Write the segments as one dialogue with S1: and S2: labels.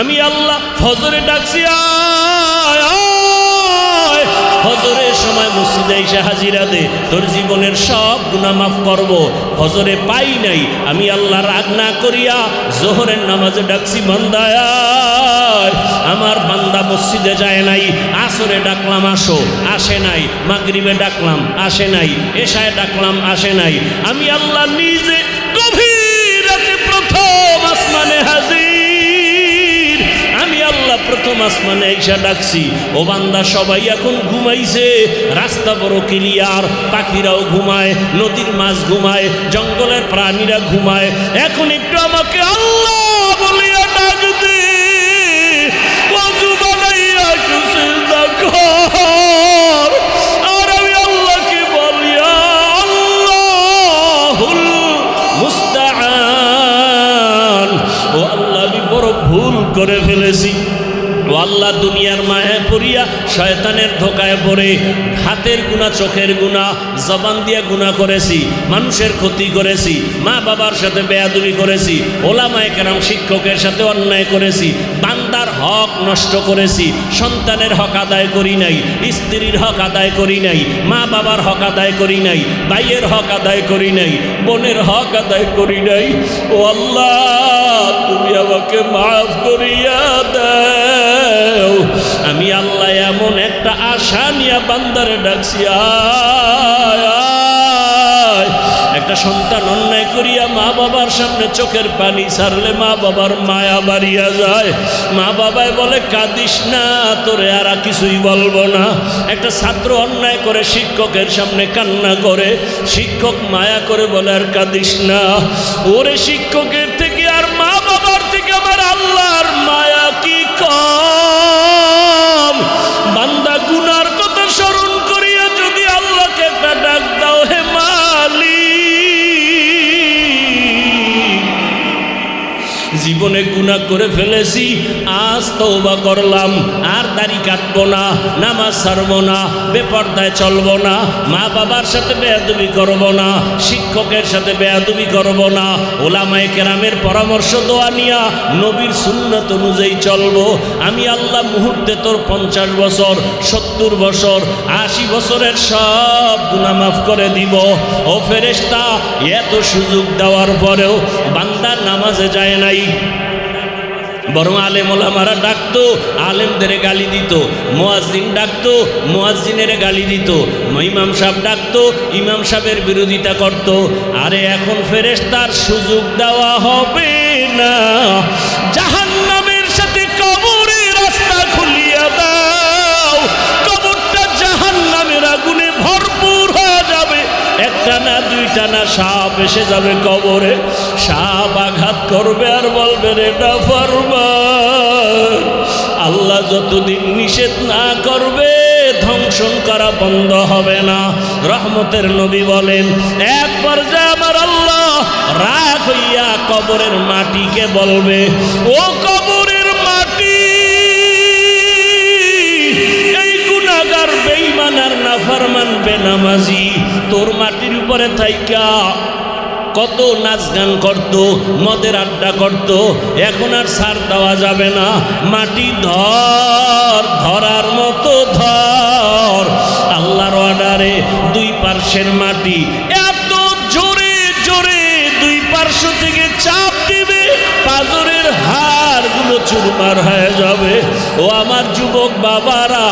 S1: আমি আল্লাহ ফজরে ডাকছি। ফজরের সময় মসজিদে এসে হাজিরা দে, তোর জীবনের সব গুনাহ মাফ করব। ফজরে পাই নাই, আমি আল্লাহ রাগ না করিয়া জোহরের নামাজে ডাকছি, বান্দায় আমার বান্দা মসজিদে যায় নাই, আসরে ডাকলাম, আসো, আসে নাই। মাগরিবে ডাকলাম, আসে নাই। এশায় ডাকলাম, আসে নাই। আমি আল্লাহ নিজে গভীর আল্লাহ প্রথম আসমানে এসা ডাকছি। ও বান্দা, সবাই এখন ঘুমাইছে। রাস্তা বড় ক্লিয়ার পাখিরাও ঘুমায়, নদীর মাছ ঘুমায়, জঙ্গলের প্রাণীরা ঘুমায়। এখন একটু আমাকে আল্লাহ বলিয়া দুনিয়ার মায়া পড়িয়া শয়তানের ধোকায় পড়ে হাতের গুণা, চোখের গুণা, জবান দিয়া গুণা করেছি, মানুষের ক্ষতি করেছি মা বাবার সাথে বেয়াদুবি করেছি, ওলামায় কেরাম শিক্ষকের সাথে অন্যায় করেছি হক নষ্ট করেছি, সন্তানের হক আদায় করি নাই, স্ত্রীর হক আদায় করি নাই, মা বাবার হক আদায় করি নাই, ভাইয়ের হক আদায় করি নাই, বোনের হক আদায় করি নাই ও আল্লাহ, তুমি আমাকে মাফ করিয়া দাও আমি আল্লাহ এমন একটা আশা নিয়ে বান্দারে ডাকছি, আয়। একটা সন্তান অন্যায় করিয়া মা বাবার সামনে চোখের পানি ছাড়লে মা বাবার মায়া বাড়িয়া যায়। মা বাবায় বলে, কাঁদিস না, তোরে আর কিছুই বলব না। একটা ছাত্র অন্যায় করে শিক্ষকের সামনে কান্না করে। শিক্ষক মায়া করে বলে, আর কাঁদিস না। ওরে শিক্ষকের থেকে আর মা বাবার থেকে আমার আল্লাহর মায়া কি কম জীবনে গুণা করে ফেলেছি, আজ তৌবা করলাম, আর দাড়ি কাটবো না, নামাজ ছাড়বো না, বেপর্দায় চলবো না মা বাবার সাথে বেয়াদুবি করব না, শিক্ষকের সাথে বেয়াদুবি করব না, ওলামায় কেরামের পরামর্শ দোয়া নিয়া নবীর সুন্নত অনুযায়ী চলবো। আমি আল্লাহ মুহূর্তে তোর পঞ্চাশ বছর, সত্তর বছর, আশি বছরের সব গুণা মাফ করে দিব। ও ফেরেস্তা এত সুযোগ দেওয়ার পরেও বান্দার নামাজে যায় নাই বরং আলেম ওলামারা ডাকতো, আলেমদের গালি দিত, মোয়াজ্জিন ডাকতো, মোয়াজ্জিনের গালি দিত। ইমাম সাহেব ডাকতো, ইমাম সাহেবের বিরোধিতা করত। আরে এখন ফেরেশতার সুযোগ দেওয়া হবে না। জাহান্নামের সাথে কবরের রাস্তা খুলিয়া দাও। কবরটা জাহান্নামের আগুনে ভরপুর হয়ে যাবে। একটা না, দুইটা না, সাপ এসে যাবে কবরে। সাপ আঘাত করবে আর বলবে রে পারবা আল্লাহ যতদিন নিষেধ না করবে, ধ্বংসন করা বন্ধ হবে না। রহমতের নবী বলেন এক পর্যায়ে আমার আল্লাহ রাগ হইয়া কবরের মাটিকে বলবে, ও কবরের মাটি, এই গুনাগার বেঈমান আর নাফরমান বেনামাজি, তোর মাটির উপরে থাইকা কত নাচ গান করত, মদের আড্ডা করত, এখন আর সার দেওয়া যাবে না। মাটি ধর, ধরার মতো ধর। আল্লাহর অর্ডারে দুই পার্শ্বের মাটি। এত জোরে জোরে দুই পার্শ্ব থেকে চাপ দিবে, পাজরের হাড়গুলো চুরমার হয়ে যাবে ও আমার যুবক বাবারা,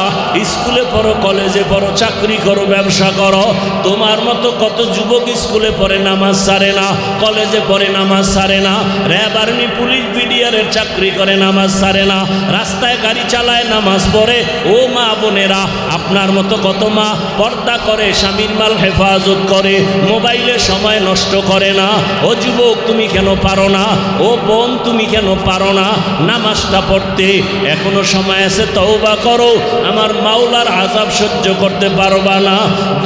S1: স্কুলে পড়ো, কলেজে পড়ো, চাকরি করো, ব্যবসা করো। তোমার মতো কত যুবক স্কুলে পড়ে নামাজ সারে না, কলেজে পড়ে নামাজ সারে না, র্যাব, আর্মি, পুলিশ বিডিআরের চাকরি করে নামাজ সারে না, রাস্তায় গাড়ি চালায় নামাজ পড়ে। ও মা বোনেরা, আপনার মতো কত মা পর্দা করে, স্বামীর মাল হেফাজত করে, মোবাইলে সময় নষ্ট করে না। ও যুবক, তুমি কেন পারো না? ও বোন, তুমি কেন পারো না? নামাজটা পড়তে এখনও সময় আছে, তওবা করো। আমার মাওলার আজাব সহ্য করতে পারবা না।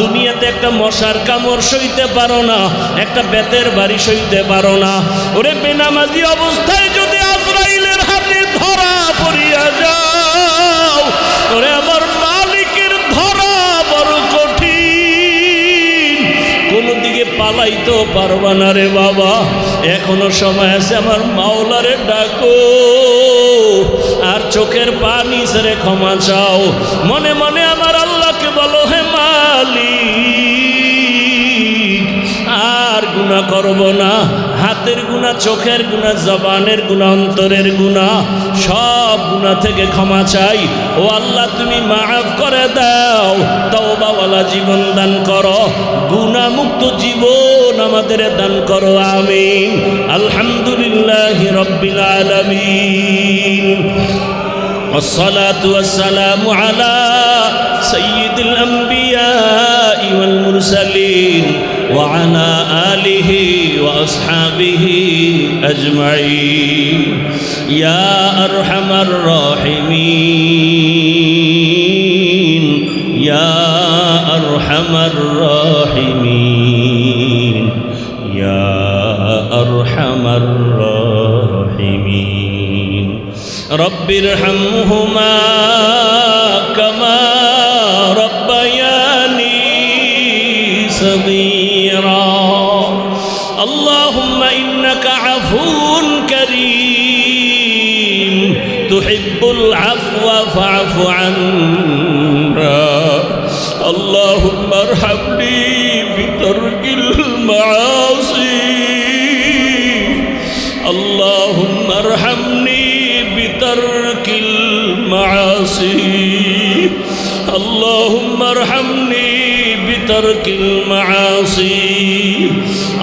S1: দুনিয়াতে একটা মশার কামড় সইতে পারো না, একটা বেতের বাড়ি সইতে পারো না। ওরে বেনামাজি অবস্থায় যদি আজরাইলের হাতে ধরা পড়িয়া যাও, ওরে আমার মালিকের ধরা বড় কঠিন। কোনো দিকে পালাইতেও পারবা না রে বাবা। এখনও সময় আছে, আমার মাওলারে ডাকো। চোখের পানি সেরে ক্ষমা চাও। মনে মনে আমার আল্লাহকে বলো, হে মালিক, আর গুণা করব না। হাতের গুণা চোখের গুণা জবানের গুণা অন্তরের গুণা সব গুণা থেকে ক্ষমা চাই। ও আল্লাহ, তুমি মাফ করে দাও। তওবাওয়ালা জীবন দান করো। গুণামুক্ত জীবন আমাদের দান করো আমিন আলহামদুলিল্লাহ রব্বিল আলামিন والصلاة والسلام على سيد الأنبياء والمرسلين وعلى آله وأصحابه أجمعين يا أرحم الراحمين يا أرحم الراحمين رب ارحمهما كما ربياني صغيرا. اللهم إنك عفو كريم. تحب العفو فاعف عنا. اللهم ارحمني بترك المعاصي. اللهم ارحمني بترك المعاصي.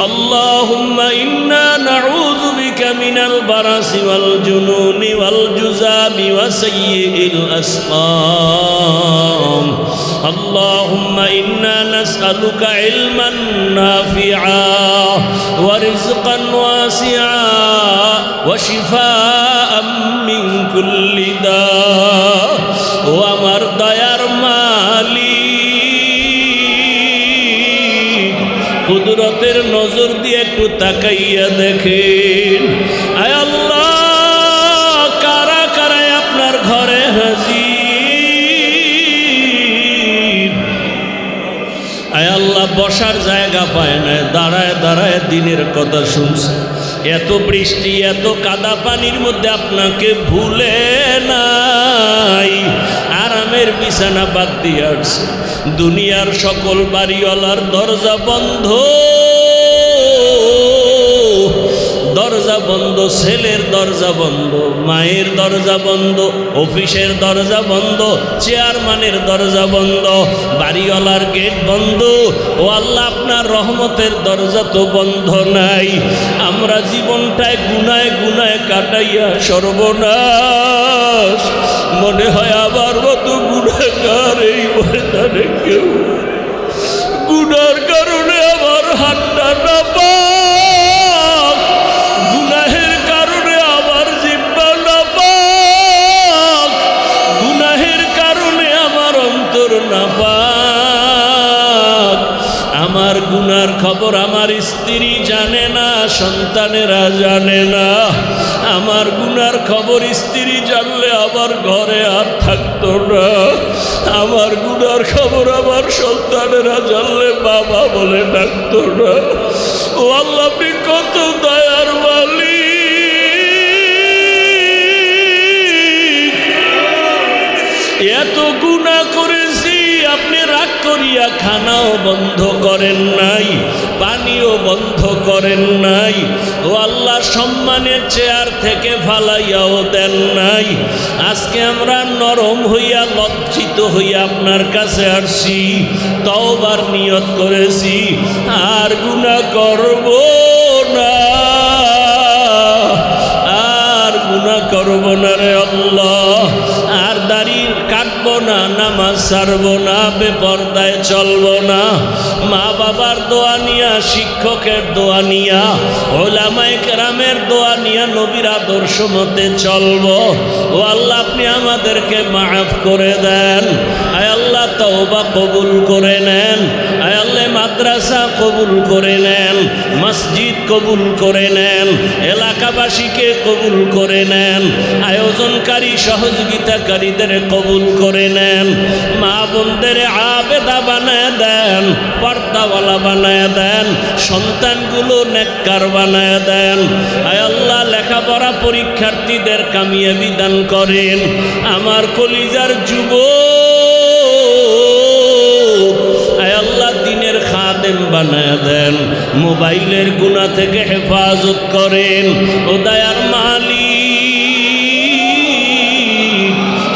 S1: اللهم إنا نعوذ بك من البرص والجنون والجزام وسيء الأسقام. اللهم إنا نسألك علما نافعا ورزقا واسعا وشفاء من كل داء. কুদরতের নজর দিয়ে একটু তাকাইয়া দেখেন। আয় আল্লাহ, কারা কারায় আপনার ঘরে হাজি আয় আল্লাহ, বসার জায়গা পায় না, দাঁড়ায় দাঁড়ায় দিনের কথা শুনছে। এত বৃষ্টি, এত কাদা পানির মধ্যে আপনাকে ভুলে নাই। আরামের বিছানা বাদ দিয়ে আসছে। দুনিয়ার সকল বাড়িওয়ালার দরজা বন্ধ। দরজা বন্ধ, ছেলের দরজা বন্ধ, মায়ের দরজা বন্ধ, অফিসের দরজা বন্ধ, চেয়ারম্যানের দরজা বন্ধ, বাড়িওয়ালার গেট বন্ধ। ও আল্লাহ, আপনার রহমতের দরজা তো বন্ধ নাই। আমরা জীবনটায় গুনায় গুনায় কাটাইয়া সর্বনাশ। মনে হয় আবার মতো গুণাগার এই ময়দানে কেউ। গুনার কারণে আমার হাতটা না পাক আমার খবর আমার স্ত্রী জানে না, সন্তানেরা জানে না। আমার গুনার খবর স্ত্রী জানলে আমার ঘরে আর থাকতো না। আমার গুনার খবর আমার সন্তানেরা জানলে বাবা বলে ডাকতো না। ও আল্লাহ, আপনি কত দয়ার মালিক। এত গুণা করেছি আপনি রাগ করিয়া খানাও বন্ধ করেন নাই, পানিও বন্ধ করেন নাই, ও আল্লাহ সম্মানের চেয়ার থেকে ফালাইয়াও দেন নাই। আজকে আমরা নরম হইয়া লজ্জিত হইয়া আপনার কাছে আসছি, তওবার নিয়ত করেছি, আর গুণা করব না, আর গুণা করব না রে কাটবো না, নামাজ ছাড়বো না, বেপর্দায় চলবো না। মা বাবার দোয়া নিয়া, শিক্ষকের দোয়া নিয়া, ওলামায় কেরামের দোয়া নিয়া নবীর আদর্শ মতে চলবো। ও আল্লাহ, আপনি আমাদেরকে মাফ করে দেন। আল্লাহ তওবা কবুল করে নেন আয় আল্লাহ মাদ্রাসা কবুল করে নেন, মসজিদ কবুল করে নেন, এলাকাবাসীকে কবুল করে নেন, আয়োজনকারী সহযোগিতাকারীদের কবুল করে নেন, মা বোনদের আবেদা বানায় দেন, পর্দাওয়ালা বানায় দেন, সন্তানগুলো নেককার বানায় দেন। আয় আল্লাহ, লেখাপড়া পরীক্ষার্থীদের কামিয়াবি দান করেন। আমার কলিজার যুব খাদেম বানায় দেন, মোবাইলের গুণা থেকে হেফাজত করেন। ও দয়ার মালিক,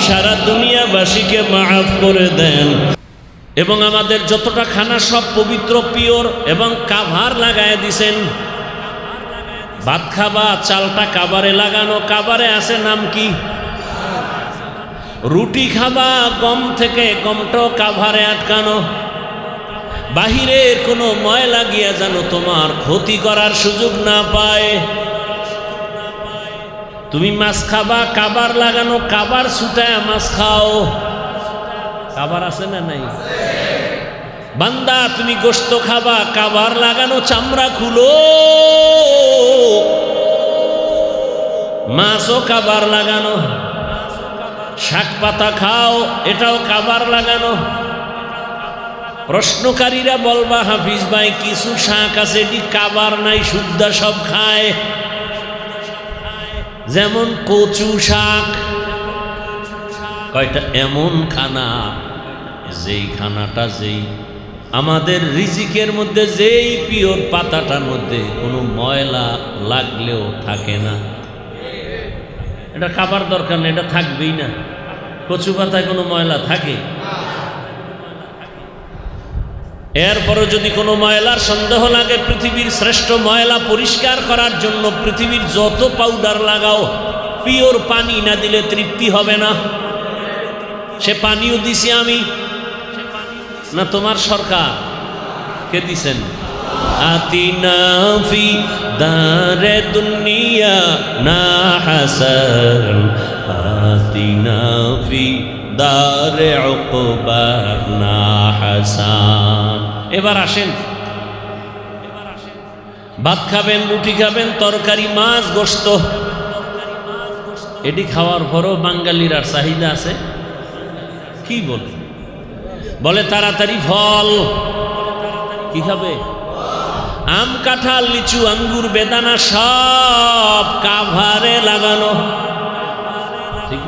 S1: সারা দুনিয়াবাসীকে মাফ করে দেন। এবং আমাদের যতটা খানা সব পবিত্র, পিওর এবং কাভার লাগায় দিছেন। ভাত খাবা, চালটা কাবারে লাগানো, কাবারে আছে নাম কি? রুটি খাবা, গম থেকে গমটাও কাভারে আটকানো। বাহিরের কোনো ময়লা গিয়া যেন তোমার ক্ষতি করার সুযোগ না পায়। তুমি মাছ খাবা, কাবার লাগানো, কাবার ছুটায় মাছ খাও। কাবার আছে না নাই? বান্দা, তুমি গোস্ত খাবা, কাবার লাগানো চামড়া খুলো। মাছও কাবার লাগানো। শাক পাতা খাও, এটাও কাবার লাগানো। প্রশ্নকারীরা বলবা হাফিজ ভাই, কিছু শাক আছে এটি কাবার নাই, শুদ্ধা সব খায়। যেমন কচু শাক। কয়টা? এমন খানা, যেই খানাটা যেই। আমাদের রিজিকের মধ্যে, যেই পিওর পাতাটার মধ্যে কোনো ময়লা লাগলেও থাকে না। এটা খাবার দরকার নেই, এটা থাকবেই না। কচু পাতায় কোনো ময়লা থাকে? এরপরও যদি কোনো ময়লার সন্দেহ লাগে, পৃথিবীর শ্রেষ্ঠ ময়লা পরিষ্কার করার জন্য পৃথিবীর যত পাউডার লাগাও পিওর পানি না দিলে তৃপ্তি হবে না। সে পানিও দিছি আমি। না তোমার সরকার? কে দিছেন? আতিনাফি দারে দুনিয়া না হাসান। আতিনাফি দারে উকবা না হাসান। এবার আসেন। ভাত খাবেন, রুটি খাবেন, তরকারি, মাছ গোস্ত এটি খাওয়ার পরও বাঙালির আর চাহিদা আছে। কি বলে বলে তাড়াতাড়ি ফল। কি খাবে? আম, কাঁঠাল, লিচু, আঙ্গুর, বেদানা, সব কাভারে লাগানো। ঠিক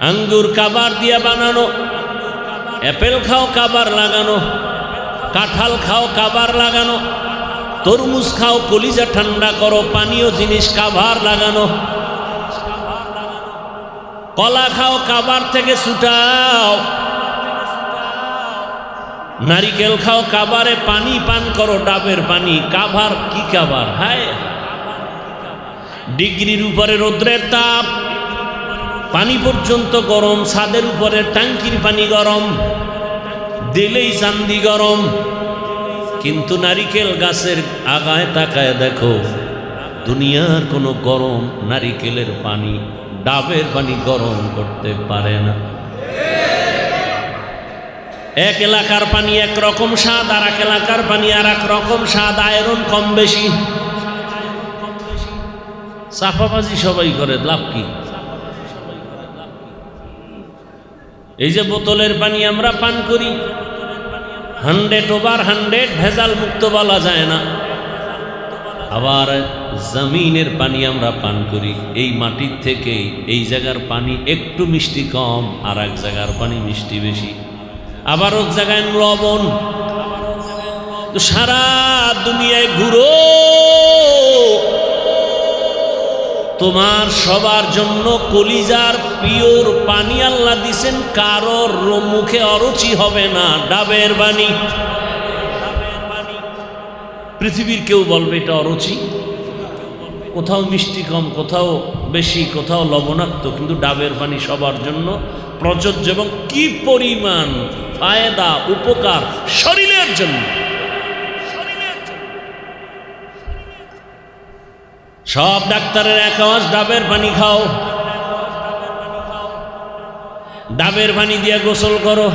S1: আঙ্গুর কাবার দিয়া বানানো। অ্যাপেল খাও, কাবার লাগানো। কাঁঠাল খাও, কাবার লাগানো। তরমুজ খাও, কলিজা ঠান্ডা করো, পানীয় জিনিস কাভার লাগানো। কলা খাও, কাবার থেকে ছুটাও। নারিকেল খাও, কাবারে পানি পান করো, ডাবের পানি। কাভার কি কাবার? হায়। ডিগ্রির উপরে রৌদ্রের তাপ। পানি পর্যন্ত গরম, ছাদের উপরে ট্যাঙ্কির পানি গরম, দিলেই চান্দি গরম। কিন্তু নারিকেল গাছের আগায় তাকায় দেখো, দুনিয়ার কোনো গরম নারিকেলের পানি, ডাবের পানি গরম করতে পারে না। এক এলাকার পানি এক রকম স্বাদ আর এক এলাকার পানি আর এক রকম স্বাদ, আয়রন কম বেশি। সাফাবাজি সবাই করে, লাভ কি? এই যে বোতলের পানি আমরা পান করি হান্ড্রেড ওভার হান্ড্রেড ভেজাল মুক্ত বলা যায় না। আবার জমিনের পানি আমরা পান করি, এই মাটির থেকে এই জায়গার পানি একটু মিষ্টি কম, আর এক জায়গার পানি মিষ্টি বেশি। আবার এক জায়গায় লবণ। সারা দুনিয়ায় ঘুরো। তোমার সবার জন্য কলিজার পিওর পানি আল্লাহ দিছেন, কারোর মুখে অরুচি হবে না, ডাবের বাণী। পৃথিবীর কেউ বলবে এটা অরুচি? কোথাও মিষ্টি কম, কোথাও বেশি, কোথাও লবণাক্ত, কিন্তু ডাবের পানি সবার জন্য প্রযোজ্য এবং কি পরিমাণ ফায়দা, উপকার শরীরের জন্য। সব ডাক্তারের এক আওয়াজ, ডাবের পানি খাও। ডাবের পানি দিয়ে গোসল করো।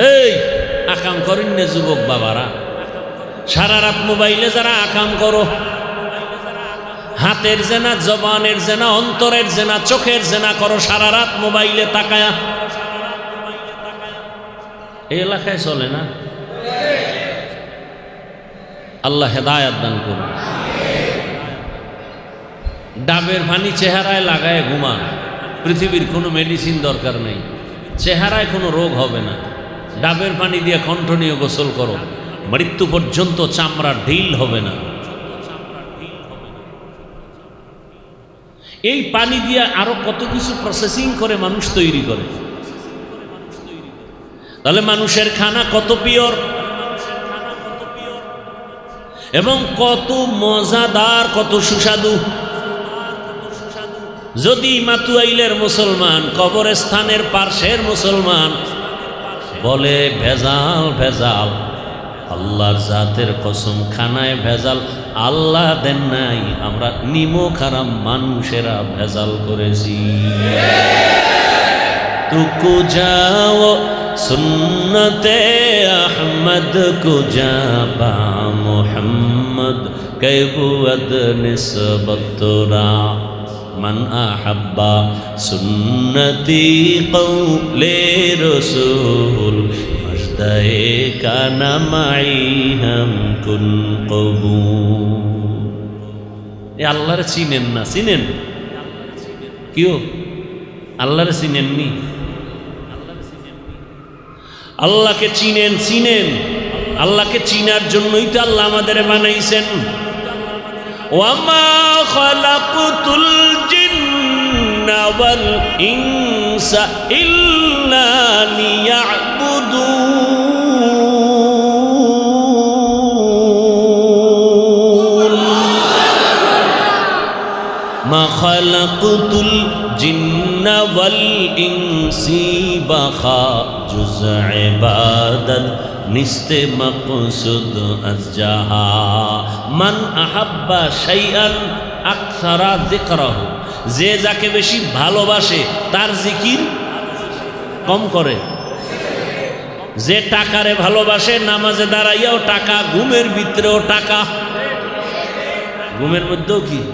S1: এই, আকাম করেন না যুবক বাবারা। সারা রাত মোবাইলে যারা আকাম করো। হাতের জেনা, জবানের জেনা, অন্তরের জেনা, চোখের জেনা করো সারা রাত মোবাইলে তাকায়া। এলাকায় চলে না? আল্লাহ হেদায়াত দান করুন। ডাবের পানি চেহারায় লাগায় ঘুমান। পৃথিবীর কোনো মেডিসিন দরকার নেই। চেহারায় কোনো রোগ হবে না। ডাবের পানি দিয়ে কণ্ঠনীয় গোসল করো। মৃত্যু পর্যন্ত চামড়া ঢিল হবে না। এই পানি দিয়ে আরও কত কিছু প্রসেসিং করে মানুষ তৈরি করে। তাহলে মানুষের খানা কত পিওর এবং কত মজাদার, কত সুস্বাদু। যদি মাতুয়াইলের মুসলমান, কবরস্থানের পার্শ্বের মুসলমান বলে, ভেজাল ভেজাল, আল্লাহর জাতের কসম খানায় ভেজাল, আল্লাহ দেন নাই, আমরা নিমো খারাম মানুষেরা ভেজাল করেছি। তুকু যাও সুন্নতে আহমদ কু যাবা মোহাম্মদ কেবুয়দ নিসবতরা من أحب سنتي قول رسول مجدئ كان معي هم كن قبول এ আল্লাহরে চিনেন না চিনেন কিও আল্লাহরে চিনেননি আল্লাহকে চিনেন চিনেন। আল্লাহকে চিনার জন্যই তো আল্লাহ আমাদের বানাইছেন। মা খালাকুতুল ওয়াল ইনসি বাখা। জুজ ইবাদত নিস্তে মকসুদ আজজাহা মান আহাব্বা শাইআন আকসারা যিকরাহু যে যাকে বেশি ভালোবাসে তার জিকির কম করে। যে টাকারে ভালোবাসে নামাজে দাঁড়াইয়াও টাকা, ঘুমের ভিতরেও টাকা। ঘুমের মধ্যেও কি?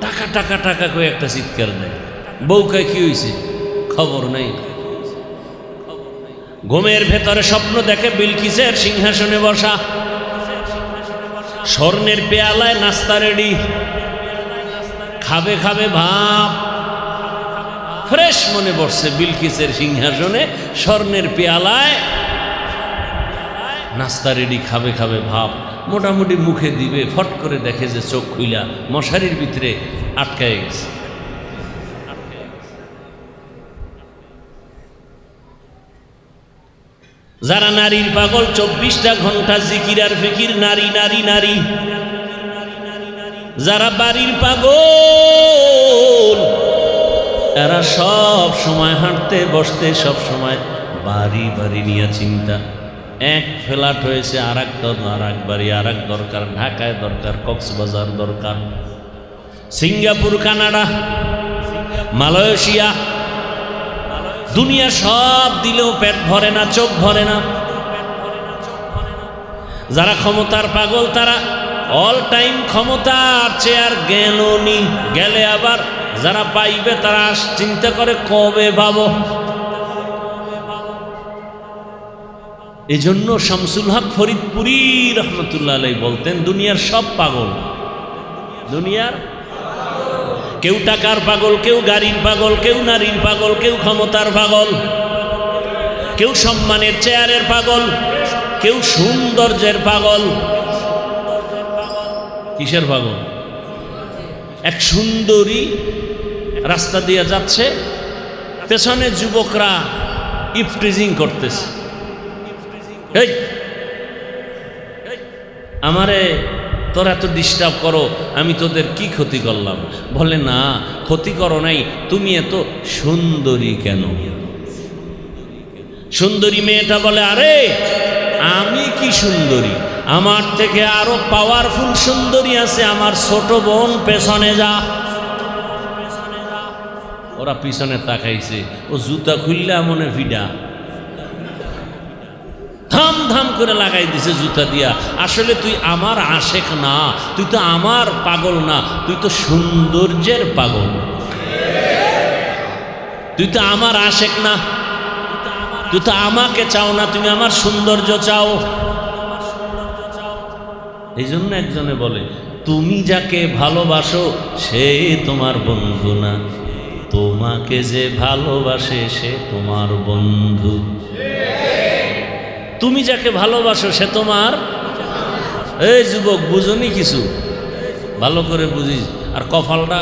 S1: টাকা টাকা টাকা করে একটা চিৎকার দেয়। বউকে কি হয়েছে খবর নেই। ঘুমের ভেতরে স্বপ্ন দেখে বিলকিসের সিংহাসনে বসা। স্বর্ণের পেয়ালায় নাস্তা রেডি খাবে খাবে ভাব। ফ্রেশ মনে পড়ছে বিলকিসের সিংহাসনে স্বর্ণের পেয়ালায়। নাস্তা রেডি খাবে খাবে ভাব। মোটামুটি মুখে দিবে, ফট করে দেখে যে চোখ খুইলা মশারির ভিতরে আটকায় গেছে। যারা নারীর পাগল, চব্বিশটা ঘণ্টা জিকির আর ফিকির, নারী নারী নারী। যারা বাড়ির পাগল, এরা সব সময় হাঁটতে, বসতে, সব সময় বাড়ি বাড়ি নিয়ে চিন্তা। এক ফ্ল্যাট হয়েছে আর এক আর এক বাড়ি আর এক দরকার, ঢাকায় দরকার, কক্সবাজার দরকার। সিঙ্গাপুর, কানাডা, মালয়েশিয়া দুনিয়া সব দিলেও পেট ভরে না, চোখ ভরে না। যারা ক্ষমতার পাগল, তারা অল টাইম ক্ষমতার চেয়ার গেলনি। গেলে আবার যারা পাইবে, তারা চিন্তা করে কবে ভাবো এই জন্য শামসুল হক ফরিদপুরি রহমতুল্লাহ বলতেন, দুনিয়ার সব পাগল। দুনিয়ার কেউ টাকার পাগল, কেউ গাড়ির পাগল, কেউ নারীর পাগল, কেউ ক্ষমতার পাগল, কেউ সম্মানের চেয়ারের পাগল, কেউ সৌন্দর্যের পাগল। কিসের পাগল? এক সুন্দরী রাস্তা দিয়ে যাচ্ছে, পেছনে যুবকরা ইফট্রিজিং করতেছে। আমারে তোরা এত ডিস্টার্ব করো, আমি তোদের কি ক্ষতি করলাম? বলে, না, ক্ষতি করো নাই, তুমি এত সুন্দরী কেন? সুন্দরী মেয়েটা বলে, আরে, আমি কি সুন্দরী? আমার থেকে আরও পাওয়ারফুল সুন্দরী আছে, আমার ছোট বোন পেছনে যা। ওরা পিছনে তাকাইছে, ও জুতা খুললে মনে ভিডা। ধাম ধাম করে লাগাই দিছে জুতা দিয়া। আসলে তুই আমার আশেক না, তুই তো আমার পাগল না, তুই তো সৌন্দর্যের পাগল। তুই তো আমার আশেক না, তুই তো আমাকে চাও না, তুমি আমার সৌন্দর্য চাও। এই জন্য একজনে বলে, তুমি যাকে ভালোবাসো, সে তোমার বন্ধু না। তোমাকে যে ভালোবাসে, সে তোমার বন্ধু। তুমি যাকে ভালোবাসো সে তোমার এই যুবক বুঝনি কিছু ভালো করে বুঝিস আর কপালটা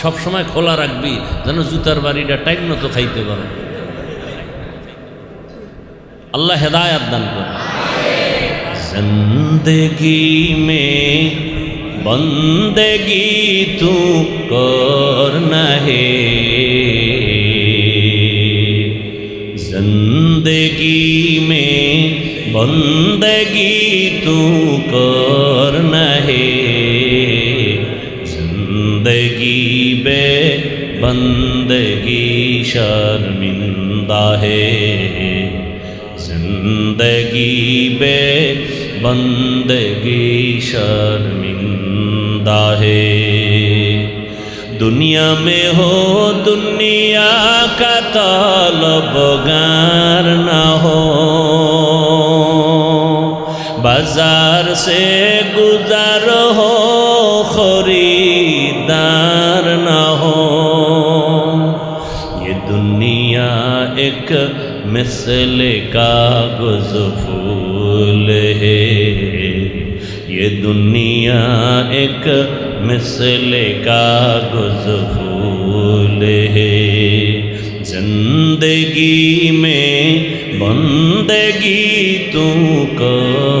S1: সবসময় খোলা রাখবি যেন জুতার বাড়িটা টাইম মতো খাইতে পারো আল্লাহ হেদায়াত দান করে जिंदगी में बंदगी तू कर है जिंदगी में بندگی تو کر نہیں زندگی بے بندگی شرمندہ ہے زندگی بے بندگی شرمندہ ہے دنیا میں ہو دنیا کا طالب گار نہ ہو بازار سے گزر ہو، خریدار نہ ہو۔ یہ دنیا ایک مثل کا گزفول ہے۔ یہ دنیا ایک مثل کا گزفول ہے۔ زندگی میں بندگی تو کو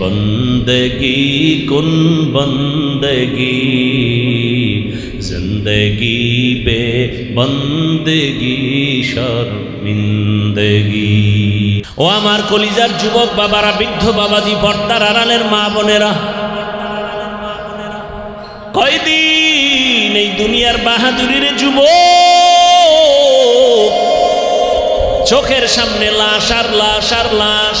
S1: بندگی کن بندگی زندگی বে بندگی শর্মিন্দগি। ও আমার কলিজার যুবক বাবারা, বৃদ্ধ বাবাজি ভর্তার আড়ালের মা বোনেরা। কয়দিন এই দুনিয়ার বাহাদুরির যুবক? চোখের সামনে লাশ আর লাশ আর লাশ।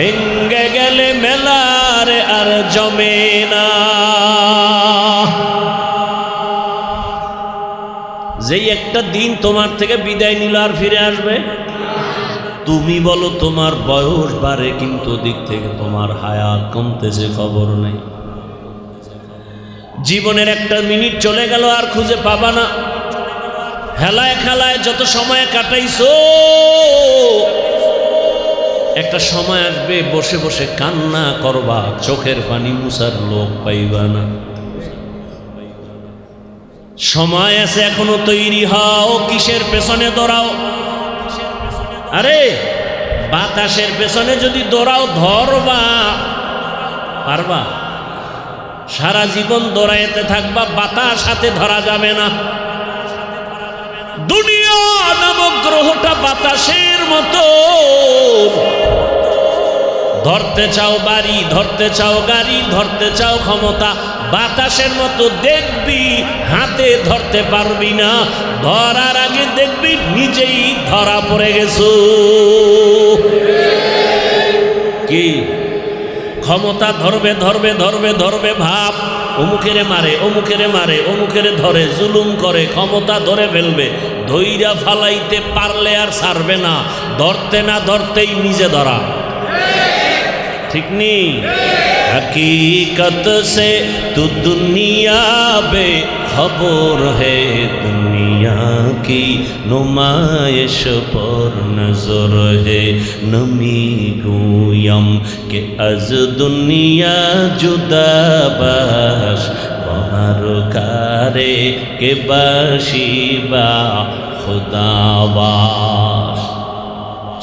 S1: ভেঙ্গে গেলে মেলারে আর জমে না। যেই একটা দিন তোমার থেকে বিদায় নিল আর ফিরে আসবে? তুমি বলো তোমার বয়স বাড়ে, কিন্তু দিক থেকে তোমার হায়াত কমতেছে খবর নেই। জীবনের একটা মিনিট চলে গেল আর খুঁজে পাবা না। হেলায় খেলায় যত সময় কাটাইছো একটা সময় আসবে, বসে বসে কান্না করবা, চোখের পানি মুসার লোক পাইবা না। সময় আছে এখনও তৈরি হও, কিসের পেছনে দৌড়াও? আরে, বাতাসের পেছনে যদি দৌড়াও, ধরবা। পারবা? সারা জীবন দৌড়াইতে থাকবা, বাতাস হাতে ধরা যাবে না। দুনিয়া নামক গ্রহটা বাতাসের মতো। ধরতে চাও বাড়ি, ধরতে চাও গাড়ি, ধরতে চাও ক্ষমতা, বাতাসের মতো দেখবি, হাতে ধরতে পারবি না। ধরার আগে দেখবি, নিজেই ধরা পড়ে গেছো। কি? ক্ষমতা ধরবে ধরবে ধরবে ধরবে, ভাব। অমুকেরে মারে অমুকেরে মারে, অমুকেরে ধরে, জুলুম করে, ক্ষমতা ধরে ফেলবে। ধৈরা ফালাইতে পারলে আর ছাড়বে না। ধরতে না ধরতেই নিজে ধরা। ঠিক নেই हकीकत से तू दुनिया बे खबर है दुनिया की नुमाइश पर नजर है नमी गोयम के अज दुनिया जुदा बाश बाहर कारे के बाशिबा खुदाबाश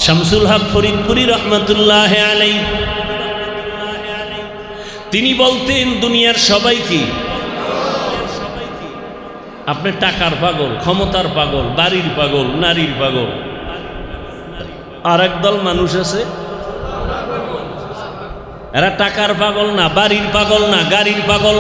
S1: শামসুল হক ফরিদপুরি রহমতুল্লাহ আলাই তিনি বলতেন, দুনিয়ার সবাই কি? আপনি টাকার পাগল, ক্ষমতার পাগল, বাড়ির পাগল, নারীর পাগল। আর একদল মানুষ আছে? এরা টাকার পাগল না, বাড়ির পাগল না, গাড়ির পাগল